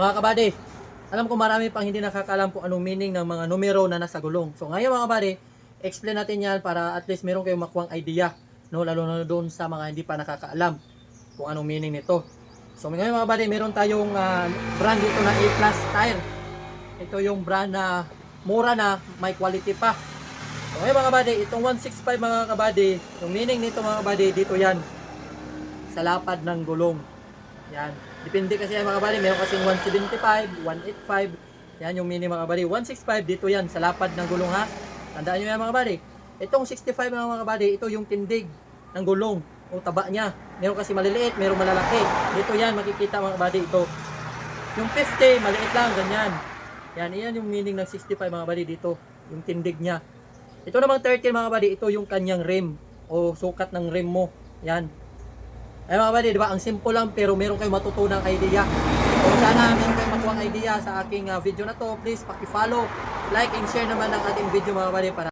Mga kabady, alam ko marami pang hindi nakakalam kung anong meaning ng mga numero na nasa gulong. So ngayon mga kabady, explain natin yan para at least meron kayong makuwang idea. No? Lalo na doon sa mga hindi pa nakakaalam kung anong meaning nito. So ngayon mga kabady, meron tayong ah, brand dito na A-Plus Tire. Ito yung brand na mura na, may quality pa. So ngayon mga kabady, itong 165 mga kabady, yung meaning nito mga kabady, dito yan. Sa lapad ng gulong. Yan. Depende kasi yan mga kabady, meron kasing 175, 185. Yan yung meaning mga kabady. 165 dito yan, sa lapad ng gulong ha. Tandaan nyo yan mga kabady. Itong 65 mga mga kabady, ito yung tindig ng gulong o taba niya. Meron kasi maliliit, meron malalaki. Dito yan, makikita mga kabady ito. Yung 50, maliit lang, ganyan. Yan, iyan yung meaning ng 65 mga buddy dito, yung tindig niya. Ito namang 30 mga buddy, ito yung kanyang rim o sukat ng rim mo. Yan. Ay mga buddy, di ba? Ang simple lang pero meron kayong matutunang idea. So sana meron kayong makuha idea sa aking ah, video na to. Please paki-follow, like and share naman ang ating video mga buddy para